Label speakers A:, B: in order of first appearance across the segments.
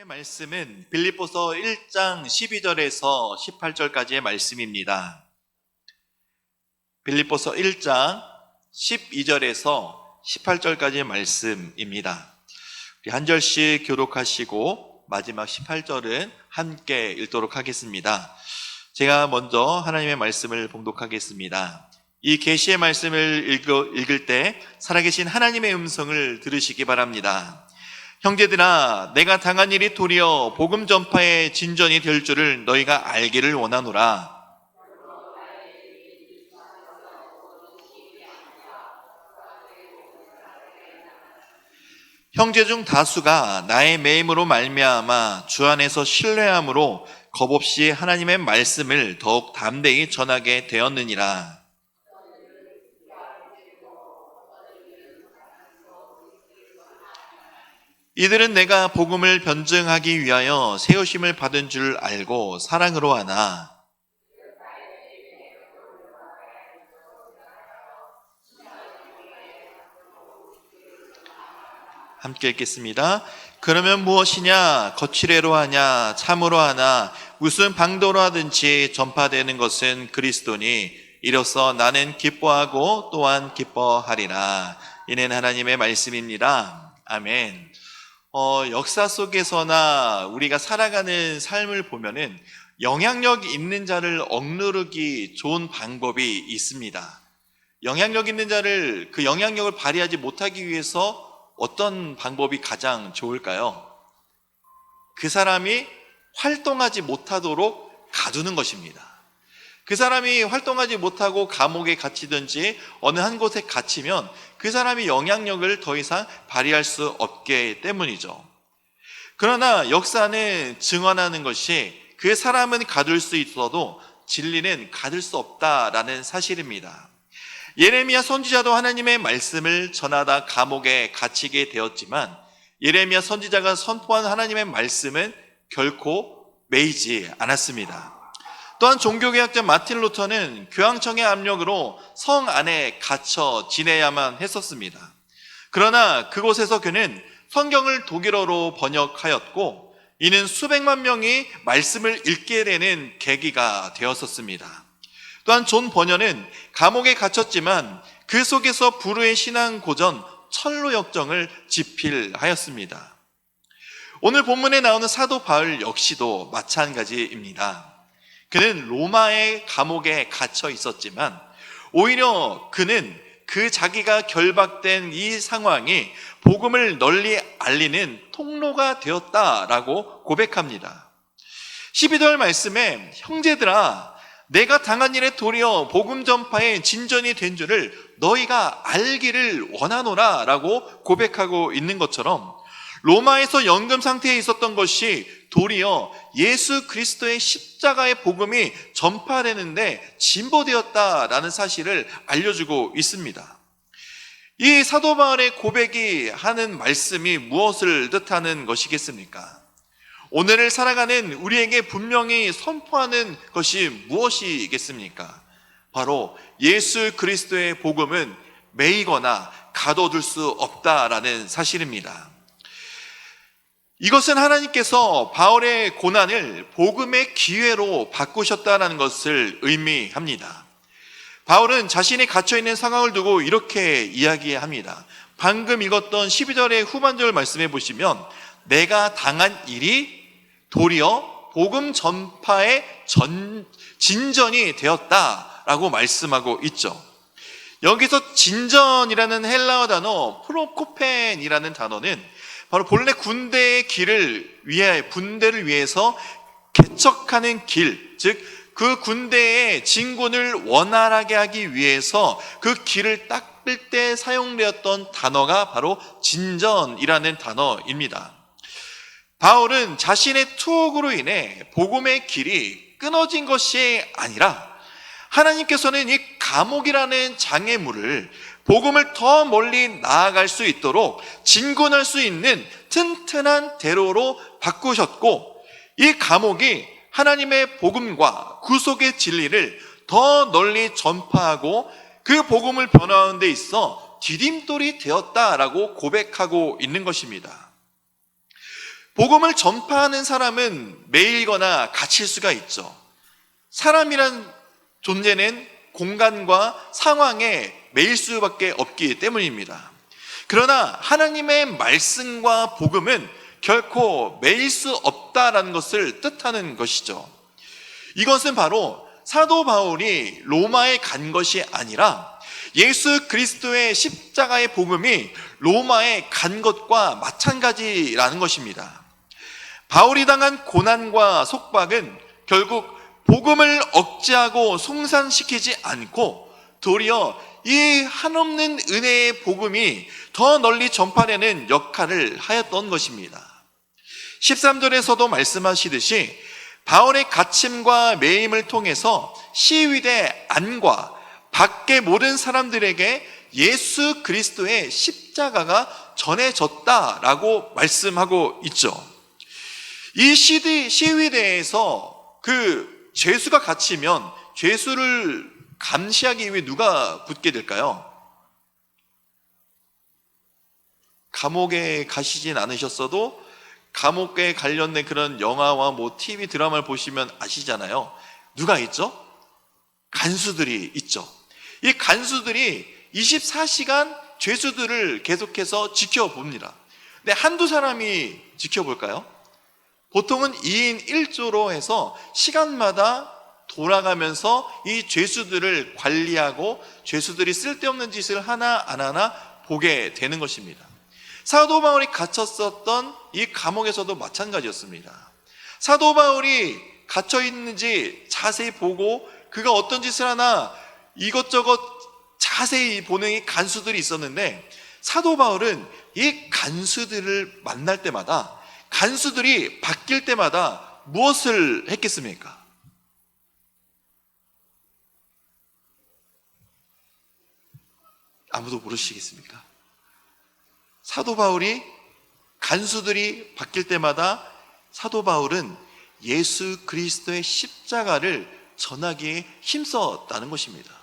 A: 하나님의 말씀은 빌립보서 1장 12절에서 18절까지의 말씀입니다. 빌립보서 1장 12절에서 18절까지의 말씀입니다. 한 절씩 교독하시고 마지막 18절은 함께 읽도록 하겠습니다. 제가 먼저 하나님의 말씀을 봉독하겠습니다. 이 계시의 말씀을 읽을 때 살아계신 하나님의 음성을 들으시기 바랍니다. 형제들아 내가 당한 일이 도리어 복음 전파의 진전이 될 줄을 너희가 알기를 원하노라. 형제 중 다수가 나의 매임으로 말미암아 주 안에서 신뢰함으로 겁없이 하나님의 말씀을 더욱 담대히 전하게 되었느니라. 이들은 내가 복음을 변증하기 위하여 세우심을 받은 줄 알고 사랑으로 하나 함께 읽겠습니다. 그러면 무엇이냐? 거칠애로 하냐? 참으로 하나? 무슨 방도로 하든지 전파되는 것은 그리스도니 이로써 나는 기뻐하고 또한 기뻐하리라. 이는 하나님의 말씀입니다. 아멘. 어, 역사 속에서나 우리가 살아가는 삶을 보면은 영향력 있는 자를 억누르기 좋은 방법이 있습니다. 영향력 있는 자를 그 영향력을 발휘하지 못하기 위해서 어떤 방법이 가장 좋을까요? 그 사람이 활동하지 못하도록 가두는 것입니다. 그 사람이 활동하지 못하고 감옥에 갇히든지 어느 한 곳에 갇히면 그 사람이 영향력을 더 이상 발휘할 수 없기 때문이죠. 그러나 역사는 증언하는 것이 그 사람은 가둘 수 있어도 진리는 가둘 수 없다라는 사실입니다. 예레미야 선지자도 하나님의 말씀을 전하다 감옥에 갇히게 되었지만 예레미야 선지자가 선포한 하나님의 말씀은 결코 매이지 않았습니다. 또한 종교개혁자 마틴 루터는 교황청의 압력으로 성 안에 갇혀 지내야만 했었습니다. 그러나 그곳에서 그는 성경을 독일어로 번역하였고 이는 수백만 명이 말씀을 읽게 되는 계기가 되었었습니다. 또한 존 버녀는 감옥에 갇혔지만 그 속에서 불후의 신앙 고전 철로 역정을 집필하였습니다. 오늘 본문에 나오는 사도 바울 역시도 마찬가지입니다. 그는 로마의 감옥에 갇혀 있었지만 오히려 그는 그 자기가 결박된 이 상황이 복음을 널리 알리는 통로가 되었다라고 고백합니다. 12절 말씀에 형제들아 내가 당한 일에 도리어 복음 전파의 진전이 된 줄을 너희가 알기를 원하노라 라고 고백하고 있는 것처럼 로마에서 연금 상태에 있었던 것이 도리어 예수 그리스도의 십자가의 복음이 전파되는데 진보되었다라는 사실을 알려주고 있습니다. 이 사도 바울의 고백이 하는 말씀이 무엇을 뜻하는 것이겠습니까? 오늘을 살아가는 우리에게 분명히 선포하는 것이 무엇이겠습니까? 바로 예수 그리스도의 복음은 매이거나 가둬둘 수 없다라는 사실입니다. 이것은 하나님께서 바울의 고난을 복음의 기회로 바꾸셨다는 것을 의미합니다. 바울은 자신이 갇혀있는 상황을 두고 이렇게 이야기합니다. 방금 읽었던 12절의 후반절 말씀해 보시면 내가 당한 일이 도리어 복음 전파의 전, 진전이 되었다라고 말씀하고 있죠. 여기서 진전이라는 헬라어 단어 프로코펜이라는 단어는 바로 본래 군대의 길을 위해 군대를 위해서 개척하는 길, 즉 그 군대의 진군을 원활하게 하기 위해서 그 길을 닦을 때 사용되었던 단어가 바로 진전이라는 단어입니다. 바울은 자신의 투옥으로 인해 복음의 길이 끊어진 것이 아니라 하나님께서는 이 감옥이라는 장애물을 복음을 더 멀리 나아갈 수 있도록 진군할 수 있는 튼튼한 대로로 바꾸셨고 이 감옥이 하나님의 복음과 구속의 진리를 더 널리 전파하고 그 복음을 변화하는 데 있어 디딤돌이 되었다라고 고백하고 있는 것입니다. 복음을 전파하는 사람은 매일거나 갇힐 수가 있죠. 사람이란 존재는 공간과 상황에 매일 수밖에 없기 때문입니다. 그러나 하나님의 말씀과 복음은 결코 매일 수 없다라는 것을 뜻하는 것이죠. 이것은 바로 사도 바울이 로마에 간 것이 아니라 예수 그리스도의 십자가의 복음이 로마에 간 것과 마찬가지라는 것입니다. 바울이 당한 고난과 속박은 결국 복음을 억제하고 송산시키지 않고 도리어 이 한없는 은혜의 복음이 더 널리 전파되는 역할을 하였던 것입니다. 13절에서도 말씀하시듯이 바울의 갇힘과 매임을 통해서 시위대 안과 밖의 모든 사람들에게 예수 그리스도의 십자가가 전해졌다라고 말씀하고 있죠. 이 시위대에서 그 죄수가 갇히면 죄수를 감시하기 위해 누가 붙게 될까요? 감옥에 가시진 않으셨어도 감옥에 관련된 그런 영화와 뭐 TV 드라마를 보시면 아시잖아요. 누가 있죠? 간수들이 있죠. 이 간수들이 24시간 죄수들을 계속해서 지켜봅니다. 근데 한두 사람이 지켜볼까요? 보통은 2인 1조로 해서 시간마다 돌아가면서 이 죄수들을 관리하고 죄수들이 쓸데없는 짓을 하나 안 하나 보게 되는 것입니다. 사도 바울이 갇혔었던 이 감옥에서도 마찬가지였습니다. 사도 바울이 갇혀 있는지 자세히 보고 그가 어떤 짓을 하나 이것저것 자세히 보는 이 간수들이 있었는데 사도 바울은 이 간수들을 만날 때마다 간수들이 바뀔 때마다 무엇을 했겠습니까? 아무도 모르시겠습니까? 사도 바울이 간수들이 바뀔 때마다 사도 바울은 예수 그리스도의 십자가를 전하기에 힘썼다는 것입니다.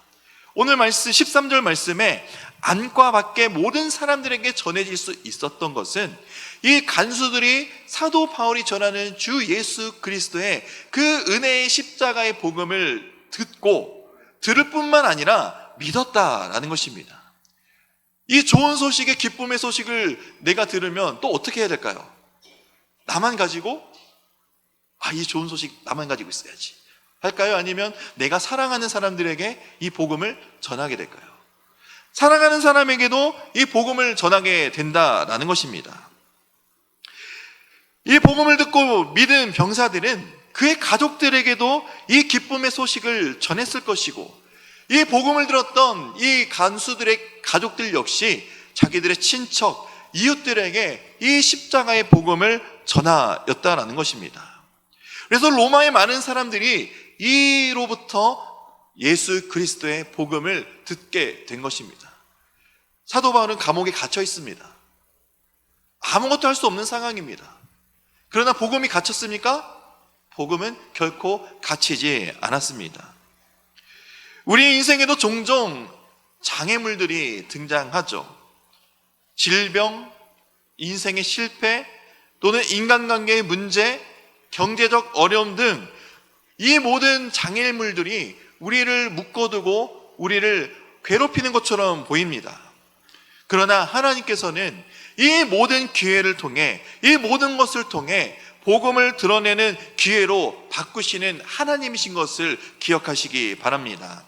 A: 오늘 말씀 13절 말씀에 안과 밖에 모든 사람들에게 전해질 수 있었던 것은 이 간수들이 사도 바울이 전하는 주 예수 그리스도의 그 은혜의 십자가의 복음을 듣고 들을 뿐만 아니라 믿었다라는 것입니다. 이 좋은 소식의 기쁨의 소식을 내가 들으면 또 어떻게 해야 될까요? 나만 가지고 아, 이 좋은 소식 나만 가지고 있어야지. 할까요? 아니면 내가 사랑하는 사람들에게 이 복음을 전하게 될까요? 사랑하는 사람에게도 이 복음을 전하게 된다라는 것입니다. 이 복음을 듣고 믿은 병사들은 그의 가족들에게도 이 기쁨의 소식을 전했을 것이고 이 복음을 들었던 이 간수들의 가족들 역시 자기들의 친척, 이웃들에게 이 십자가의 복음을 전하였다라는 것입니다. 그래서 로마의 많은 사람들이 이로부터 예수 그리스도의 복음을 듣게 된 것입니다. 사도 바울은 감옥에 갇혀 있습니다. 아무것도 할 수 없는 상황입니다. 그러나 복음이 갇혔습니까? 복음은 결코 갇히지 않았습니다. 우리 인생에도 종종 장애물들이 등장하죠. 질병, 인생의 실패, 또는 인간관계의 문제, 경제적 어려움 등 이 모든 장애물들이 우리를 묶어두고 우리를 괴롭히는 것처럼 보입니다. 그러나 하나님께서는 이 모든 기회를 통해, 이 모든 것을 통해 복음을 드러내는 기회로 바꾸시는 하나님이신 것을 기억하시기 바랍니다.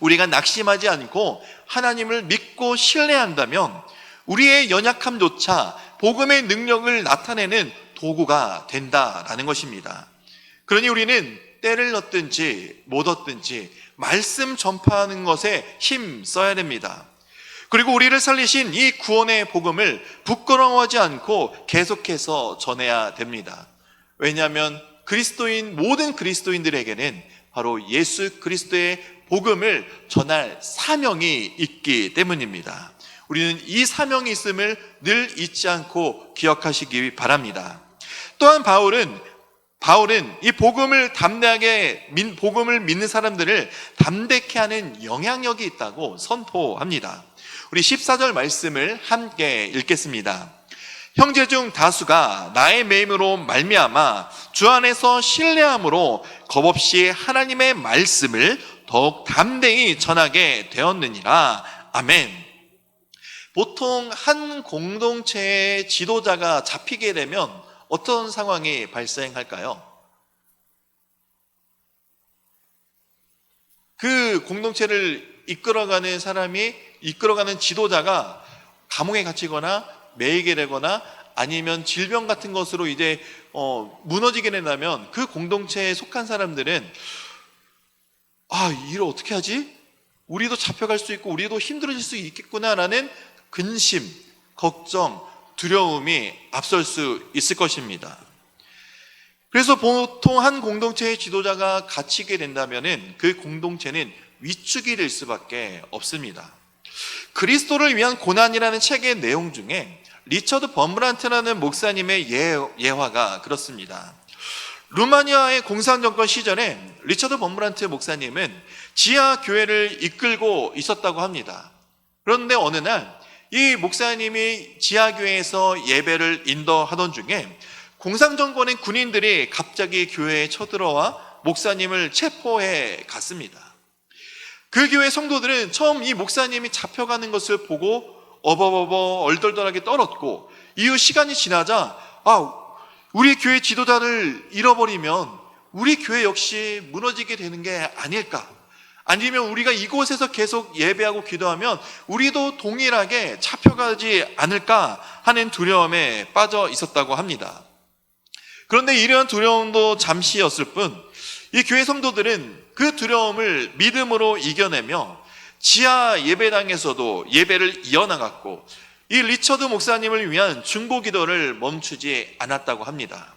A: 우리가 낙심하지 않고 하나님을 믿고 신뢰한다면 우리의 연약함조차 복음의 능력을 나타내는 도구가 된다라는 것입니다. 그러니 우리는 때를 얻든지 못 얻든지 말씀 전파하는 것에 힘 써야 됩니다. 그리고 우리를 살리신 이 구원의 복음을 부끄러워하지 않고 계속해서 전해야 됩니다. 왜냐하면 그리스도인 모든 그리스도인들에게는 바로 예수 그리스도의 복음을 전할 사명이 있기 때문입니다. 우리는 이 사명이 있음을 늘 잊지 않고 기억하시기 바랍니다. 또한 바울은 바울은 이 복음을 담대하게 복음을 믿는 사람들을 담대케 하는 영향력이 있다고 선포합니다. 우리 14절 말씀을 함께 읽겠습니다. 형제 중 다수가 나의 매임으로 말미암아 주 안에서 신뢰함으로 겁없이 하나님의 말씀을 더욱 담대히 전하게 되었느니라. 아멘. 보통 한 공동체의 지도자가 잡히게 되면 어떤 상황이 발생할까요? 그 공동체를 이끌어가는 사람이 이끌어가는 지도자가 감옥에 gat히거나 매이게 되거나 아니면 질병 같은 것으로 이제 어, 무너지게 된다면 그 공동체에 속한 사람들은 아, 일을 어떻게 하지? 우리도 잡혀갈 수 있고 우리도 힘들어질 수 있겠구나라는 근심, 걱정, 두려움이 앞설 수 있을 것입니다. 그래서 보통 한 공동체의 지도자가 갇히게 된다면은 그 공동체는 위축이 될 수밖에 없습니다. 그리스도를 위한 고난이라는 책의 내용 중에 리처드 범브란트라는 목사님의 예, 예화가 그렇습니다. 루마니아의 공산정권 시절에 리처드 범브란트 목사님은 지하 교회를 이끌고 있었다고 합니다. 그런데 어느 날 이 목사님이 지하 교회에서 예배를 인도하던 중에 공산정권의 군인들이 갑자기 교회에 쳐들어와 목사님을 체포해 갔습니다. 그 교회 성도들은 처음 이 목사님이 잡혀가는 것을 보고 어버버버 얼떨떨하게 떨었고 이후 시간이 지나자 아 우리 교회 지도자를 잃어버리면 우리 교회 역시 무너지게 되는 게 아닐까 아니면 우리가 이곳에서 계속 예배하고 기도하면 우리도 동일하게 잡혀가지 않을까 하는 두려움에 빠져 있었다고 합니다. 그런데 이러한 두려움도 잠시였을 뿐, 이 교회 성도들은 그 두려움을 믿음으로 이겨내며 지하 예배당에서도 예배를 이어나갔고, 이 리처드 목사님을 위한 중보 기도를 멈추지 않았다고 합니다.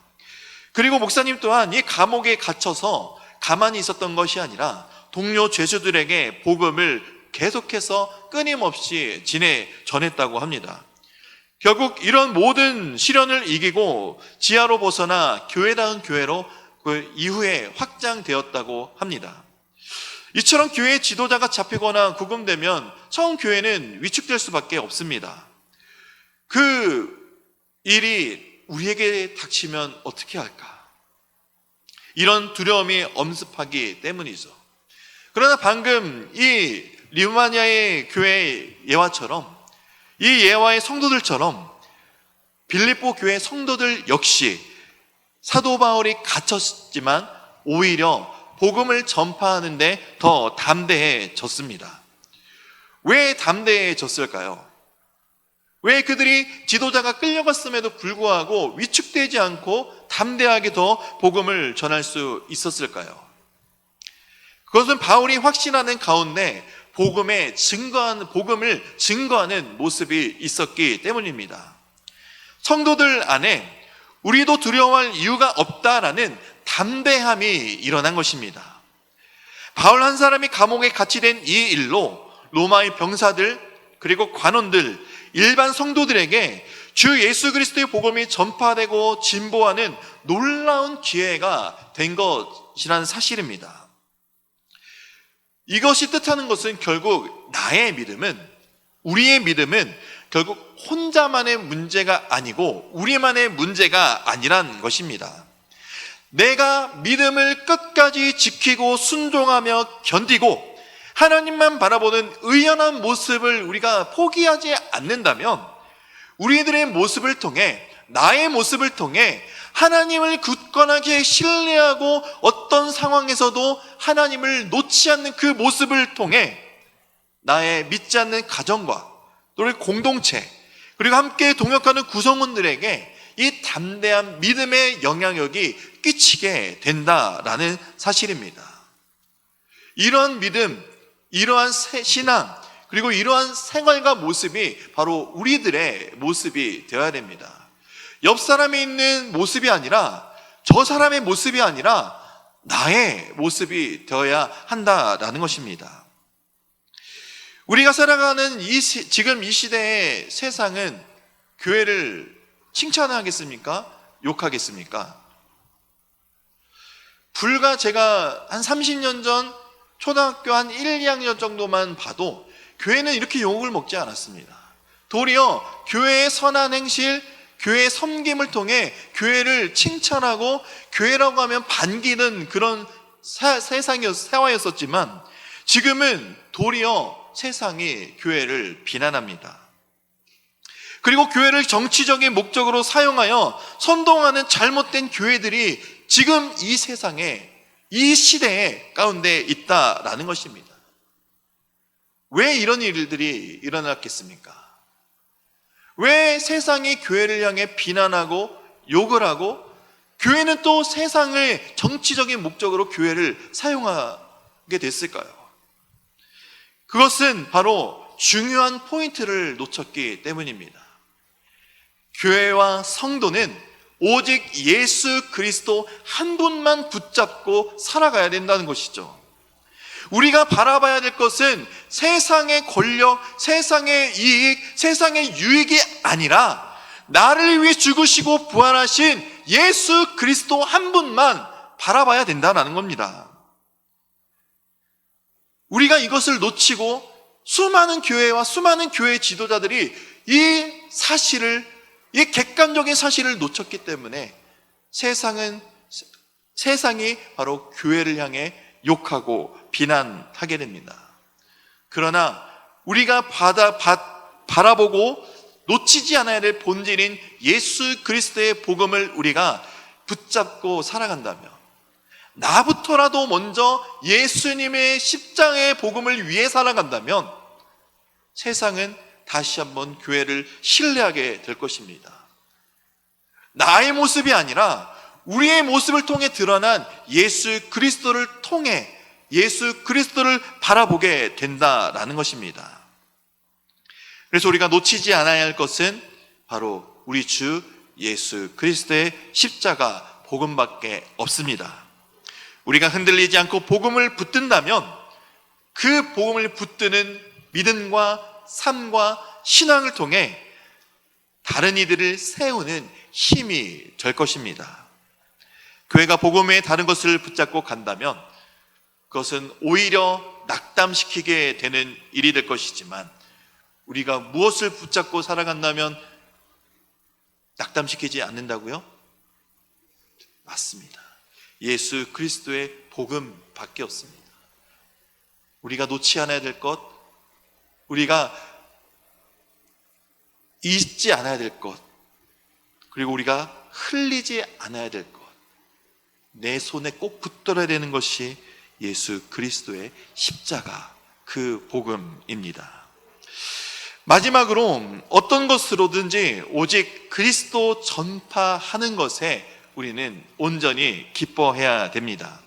A: 그리고 목사님 또한 이 감옥에 갇혀서 가만히 있었던 것이 아니라 동료 죄수들에게 복음을 계속해서 끊임없이 지내 전했다고 합니다. 결국 이런 모든 시련을 이기고 지하로 벗어나 교회다운 교회로 그 이후에 확장되었다고 합니다. 이처럼 교회 지도자가 잡히거나 구금되면 처음 교회는 위축될 수밖에 없습니다. 그 일이 우리에게 닥치면 어떻게 할까? 이런 두려움이 엄습하기 때문이죠. 그러나 방금 이 리우마니아의 교회 예화처럼 이 예화의 성도들처럼 빌립보 교회 성도들 역시 사도 바울이 갇혔지만 오히려 복음을 전파하는데 더 담대해졌습니다. 왜 담대해졌을까요? 왜 그들이 지도자가 끌려갔음에도 불구하고 위축되지 않고 담대하게 더 복음을 전할 수 있었을까요? 그것은 바울이 확신하는 가운데 복음에 증거하는 복음을 증거하는 모습이 있었기 때문입니다. 성도들 안에 우리도 두려워할 이유가 없다라는 담대함이 일어난 것입니다. 바울 한 사람이 감옥에 갇히된 이 일로 로마의 병사들 그리고 관원들 일반 성도들에게 주 예수 그리스도의 복음이 전파되고 진보하는 놀라운 기회가 된 것이라는 사실입니다. 이것이 뜻하는 것은 결국 나의 믿음은 우리의 믿음은 결국 혼자만의 문제가 아니고 우리만의 문제가 아니란 것입니다. 내가 믿음을 끝까지 지키고 순종하며 견디고 하나님만 바라보는 의연한 모습을 우리가 포기하지 않는다면 우리들의 모습을 통해 나의 모습을 통해 하나님을 굳건하게 신뢰하고 어떤 상황에서도 하나님을 놓지 않는 그 모습을 통해 나의 믿지 않는 가정과 또 공동체 그리고 함께 동역하는 구성원들에게 이 담대한 믿음의 영향력이 끼치게 된다라는 사실입니다. 이러한 믿음, 이러한 신앙, 그리고 이러한 생활과 모습이 바로 우리들의 모습이 되어야 됩니다. 옆 사람이 있는 모습이 아니라 저 사람의 모습이 아니라 나의 모습이 되어야 한다라는 것입니다. 우리가 살아가는 이 시, 지금 이 시대의 세상은 교회를 칭찬하겠습니까? 욕하겠습니까? 불과 제가 한 30년 전 초등학교 한 1, 2학년 정도만 봐도 교회는 이렇게 욕을 먹지 않았습니다. 도리어 교회의 선한 행실, 교회 섬김을 통해 교회를 칭찬하고 교회라고 하면 반기는 그런 사- 세상이었, 세화였었지만 지금은 도리어 세상이 교회를 비난합니다. 그리고 교회를 정치적인 목적으로 사용하여 선동하는 잘못된 교회들이 지금 이 세상에 이 시대에 가운데 있다라는 것입니다. 왜 이런 일들이 일어났겠습니까? 왜 세상이 교회를 향해 비난하고 욕을 하고 교회는 또 세상을 정치적인 목적으로 교회를 사용하게 됐을까요? 그것은 바로 중요한 포인트를 놓쳤기 때문입니다. 교회와 성도는 오직 예수 그리스도 한 분만 붙잡고 살아가야 된다는 것이죠. 우리가 바라봐야 될 것은 세상의 권력, 세상의 이익, 세상의 유익이 아니라 나를 위해 죽으시고 부활하신 예수 그리스도 한 분만 바라봐야 된다는 겁니다. 우리가 이것을 놓치고 수많은 교회와 수많은 교회 지도자들이 이 사실을, 이 객관적인 사실을 놓쳤기 때문에 세상은, 세상이 바로 교회를 향해 욕하고 비난하게 됩니다. 그러나 우리가 받아, 받, 바라보고 놓치지 않아야 될 본질인 예수 그리스도의 복음을 우리가 붙잡고 살아간다면 나부터라도 먼저 예수님의 십장의 복음을 위해 살아간다면 세상은 다시 한번 교회를 신뢰하게 될 것입니다. 나의 모습이 아니라 우리의 모습을 통해 드러난 예수 그리스도를 통해 예수 그리스도를 바라보게 된다라는 것입니다. 그래서 우리가 놓치지 않아야 할 것은 바로 우리 주 예수 그리스도의 십자가 복음밖에 없습니다. 우리가 흔들리지 않고 복음을 붙든다면 그 복음을 붙드는 믿음과 삶과 신앙을 통해 다른 이들을 세우는 힘이 될 것입니다. 교회가 복음 외에 다른 것을 붙잡고 간다면 그것은 오히려 낙담시키게 되는 일이 될 것이지만 우리가 무엇을 붙잡고 살아간다면 낙담시키지 않는다고요? 맞습니다. 예수 그리스도의 복음밖에 없습니다. 우리가 놓지 않아야 될 것, 우리가 잊지 않아야 될 것, 그리고 우리가 흘리지 않아야 될 것, 내 손에 꼭 붙들어야 되는 것이 예수 그리스도의 십자가, 그 복음입니다. 마지막으로 어떤 것으로든지 오직 그리스도 전파하는 것에 우리는 온전히 기뻐해야 됩니다.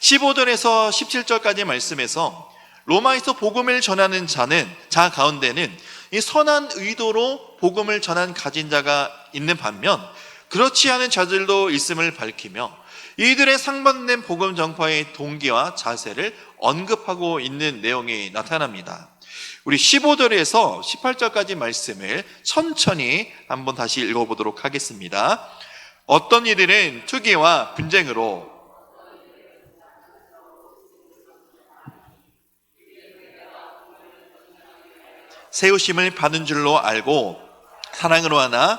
A: 15절에서 17절까지 말씀에서 로마에서 복음을 전하는 자는 자 가운데는 이 선한 의도로 복음을 전한 가진 자가 있는 반면 그렇지 않은 자들도 있음을 밝히며 이들의 상반된 복음 전파의 동기와 자세를 언급하고 있는 내용이 나타납니다. 우리 15절에서 18절까지 말씀을 천천히 한번 다시 읽어보도록 하겠습니다. 어떤 이들은 투기와 분쟁으로 세우심을 받은 줄로 알고 사랑으로 하나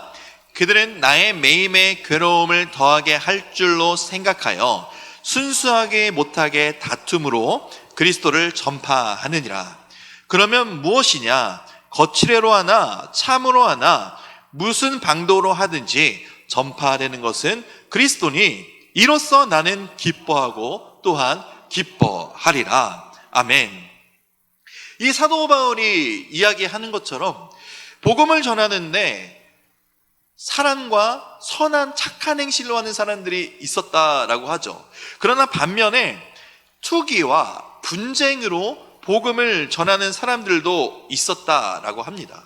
A: 그들은 나의 매임의 괴로움을 더하게 할 줄로 생각하여 순수하게 못하게 다툼으로 그리스도를 전파하느니라. 그러면 무엇이냐? 거칠애로 하나 참으로 하나 무슨 방도로 하든지 전파되는 것은 그리스도니 이로써 나는 기뻐하고 또한 기뻐하리라. 아멘. 이 사도 바울이 이야기하는 것처럼 복음을 전하는데 사랑과 선한 착한 행실로 하는 사람들이 있었다라고 하죠. 그러나 반면에 투기와 분쟁으로 복음을 전하는 사람들도 있었다라고 합니다.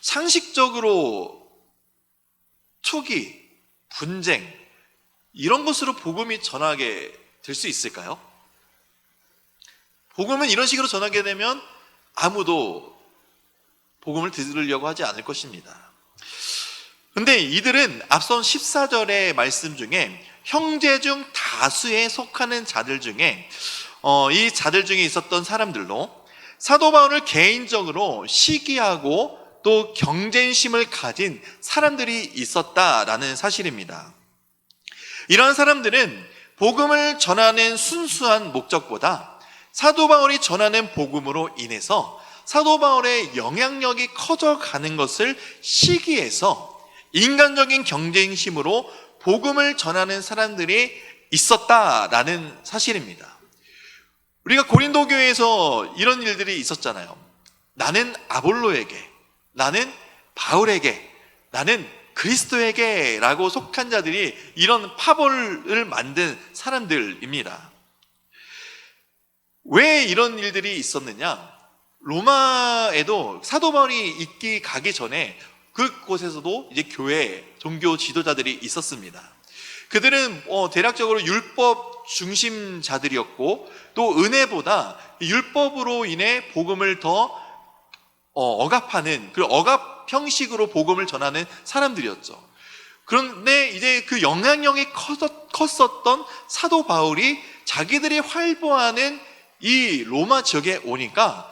A: 상식적으로 투기, 분쟁 이런 것으로 복음이 전하게 될 수 있을까요? 복음은 이런 식으로 전하게 되면 아무도 복음을 들으려고 하지 않을 것입니다. 근데 이들은 앞선 14절의 말씀 중에 형제 중 다수에 속하는 자들 중에 어, 이 자들 중에 있었던 사람들로 사도 바울을 개인적으로 시기하고 또 경쟁심을 가진 사람들이 있었다라는 사실입니다. 이러한 사람들은 복음을 전하는 순수한 목적보다 사도 바울이 전하는 복음으로 인해서 사도 바울의 영향력이 커져가는 것을 시기해서 인간적인 경쟁심으로 복음을 전하는 사람들이 있었다라는 사실입니다. 우리가 고린도 교회에서 이런 일들이 있었잖아요. 나는 아볼로에게, 나는 바울에게, 나는 그리스도에게 라고 속한 자들이 이런 파벌을 만든 사람들입니다. 왜 이런 일들이 있었느냐? 로마에도 사도 바울이 있기 가기 전에 그곳에서도 이제 교회 종교 지도자들이 있었습니다. 그들은 어, 대략적으로 율법 중심자들이었고 또 은혜보다 율법으로 인해 복음을 더 어, 억압하는 그 억압 형식으로 복음을 전하는 사람들이었죠. 그런데 이제 그 영향력이 컸- 컸었던 사도 바울이 자기들이 활보하는 이 로마 지역에 오니까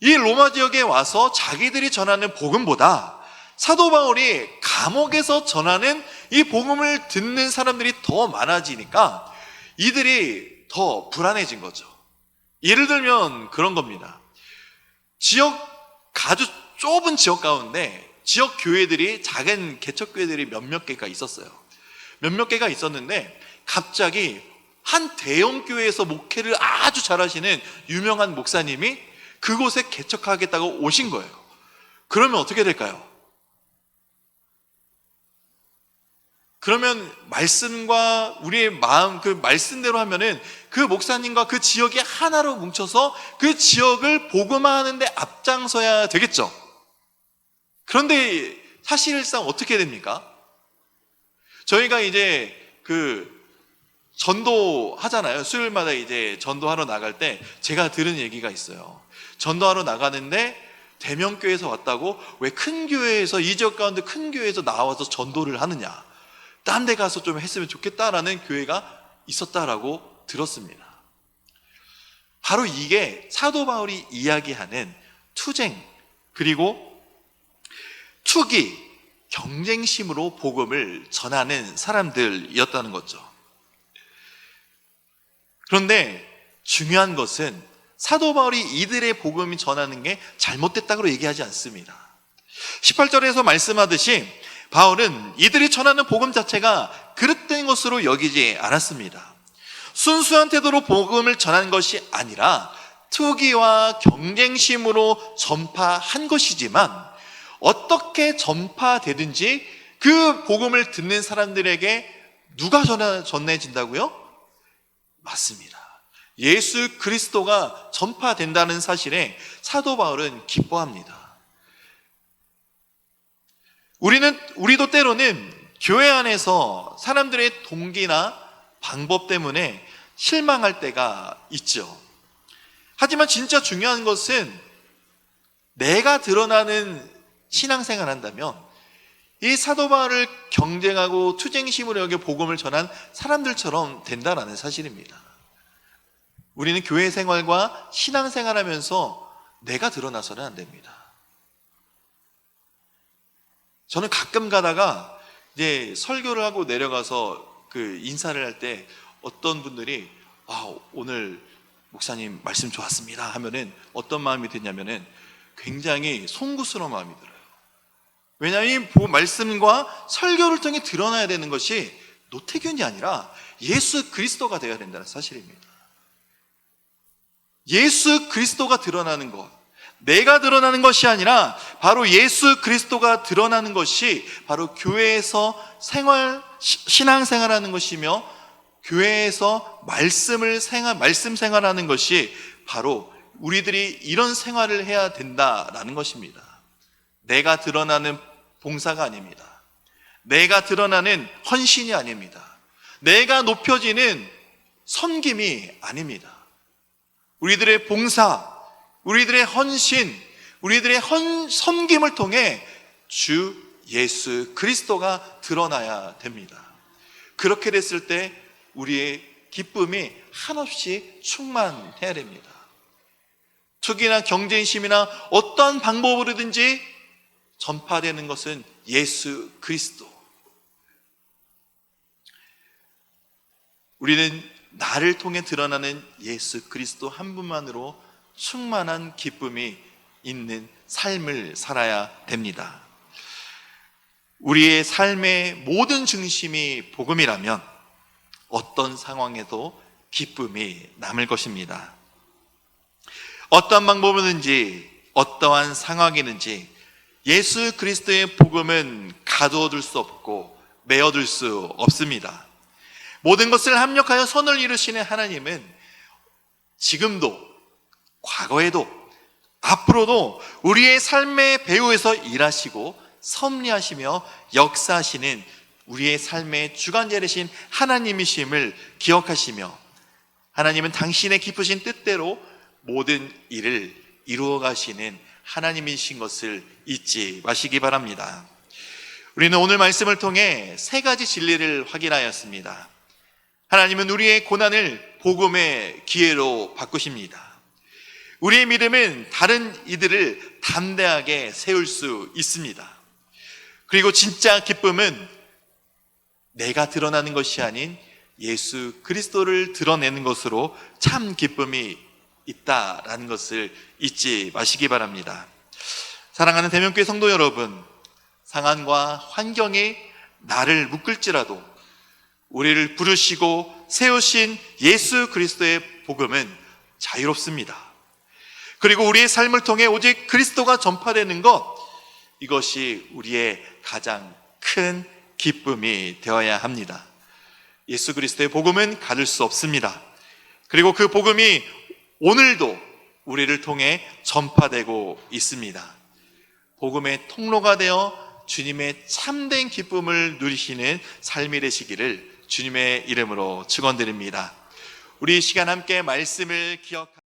A: 이 로마 지역에 와서 자기들이 전하는 복음보다 사도 바울이 감옥에서 전하는 이 복음을 듣는 사람들이 더 많아지니까 이들이 더 불안해진 거죠. 예를 들면 그런 겁니다. 지역 아주 좁은 지역 가운데 지역 교회들이 작은 개척 교회들이 몇몇 개가 있었어요. 몇몇 개가 있었는데 갑자기 한 대형 교회에서 목회를 아주 잘하시는 유명한 목사님이 그곳에 개척하겠다고 오신 거예요. 그러면 어떻게 될까요? 그러면 말씀과 우리의 마음 그 말씀대로 하면은 그 목사님과 그 지역이 하나로 뭉쳐서 그 지역을 복음화하는데 앞장서야 되겠죠. 그런데 사실상 어떻게 됩니까? 저희가 이제 그 전도 하잖아요. 수요일마다 이제 전도하러 나갈 때 제가 들은 얘기가 있어요. 전도하러 나가는데 대명교회에서 왔다고 왜 큰 교회에서 이 지역 가운데 큰 교회에서 나와서 전도를 하느냐? 딴 데 가서 좀 했으면 좋겠다라는 교회가 있었다라고 들었습니다. 바로 이게 사도 바울이 이야기하는 투쟁 그리고 투기 경쟁심으로 복음을 전하는 사람들이었다는 거죠. 그런데 중요한 것은 사도 바울이 이들의 복음이 전하는 게 잘못됐다고 얘기하지 않습니다. 18절에서 말씀하듯이 바울은 이들이 전하는 복음 자체가 그릇된 것으로 여기지 않았습니다. 순수한 태도로 복음을 전한 것이 아니라 투기와 경쟁심으로 전파한 것이지만 어떻게 전파되든지 그 복음을 듣는 사람들에게 누가 전해, 전해진다고요? 맞습니다. 예수 그리스도가 전파된다는 사실에 사도 바울은 기뻐합니다. 우리는 우리도 때로는 교회 안에서 사람들의 동기나 방법 때문에 실망할 때가 있죠. 하지만 진짜 중요한 것은 내가 드러나는 신앙생활 한다면 이 사도 바울을 경쟁하고 투쟁심으로 여겨 복음을 전한 사람들처럼 된다라는 사실입니다. 우리는 교회 생활과 신앙 생활 하면서 내가 드러나서는 안 됩니다. 저는 가끔 가다가 이제 설교를 하고 내려가서 그 인사를 할 때 어떤 분들이 아, 오늘 목사님 말씀 좋았습니다 하면은 어떤 마음이 드냐면은 굉장히 송구스러운 마음이 들어요. 왜냐하면 말씀과 설교를 통해 드러나야 되는 것이 노태균이 아니라 예수 그리스도가 되어야 된다는 사실입니다. 예수 그리스도가 드러나는 것. 내가 드러나는 것이 아니라 바로 예수 그리스도가 드러나는 것이 바로 교회에서 생활, 시- 신앙 생활하는 것이며 교회에서 말씀을 생활, 말씀 생활하는 것이 바로 우리들이 이런 생활을 해야 된다라는 것입니다. 내가 드러나는 봉사가 아닙니다. 내가 드러나는 헌신이 아닙니다. 내가 높여지는 섬김이 아닙니다. 우리들의 봉사, 우리들의 헌신, 우리들의 헌, 섬김을 통해 주 예수 그리스도가 드러나야 됩니다. 그렇게 됐을 때 우리의 기쁨이 한없이 충만해야 됩니다. 투기나 경쟁심이나 어떠한 방법으로든지 전파되는 것은 예수 그리스도. 우리는 나를 통해 드러나는 예수 그리스도 한 분만으로 충만한 기쁨이 있는 삶을 살아야 됩니다. 우리의 삶의 모든 중심이 복음이라면 어떤 상황에도 기쁨이 남을 것입니다. 어떠한 방법이든지 어떠한 상황이든지 예수 그리스도의 복음은 가두어둘 수 없고 메어둘 수 없습니다. 모든 것을 합력하여 선을 이루시는 하나님은 지금도 과거에도 앞으로도 우리의 삶의 배후에서 일하시고 섭리하시며 역사하시는 우리의 삶의 주관자 되신 하나님이심을 기억하시며 하나님은 당신의 깊으신 뜻대로 모든 일을 이루어 가시는 하나님이신 것을 잊지 마시기 바랍니다. 우리는 오늘 말씀을 통해 세 가지 진리를 확인하였습니다. 하나님은 우리의 고난을 복음의 기회로 바꾸십니다. 우리의 믿음은 다른 이들을 담대하게 세울 수 있습니다. 그리고 진짜 기쁨은 내가 드러나는 것이 아닌 예수 그리스도를 드러내는 것으로 참 기쁨이 있다라는 것을 잊지 마시기 바랍니다. 사랑하는 대명교회 성도 여러분, 상황과 환경이 나를 묶을지라도 우리를 부르시고 세우신 예수 그리스도의 복음은 자유롭습니다. 그리고 우리의 삶을 통해 오직 그리스도가 전파되는 것, 이것이 우리의 가장 큰 기쁨이 되어야 합니다. 예수 그리스도의 복음은 가릴 수 없습니다. 그리고 그 복음이 오늘도 우리를 통해 전파되고 있습니다. 복음의 통로가 되어 주님의 참된 기쁨을 누리시는 삶이 되시기를 주님의 이름으로 축원드립니다. 우리 이 시간 함께 말씀을 기억하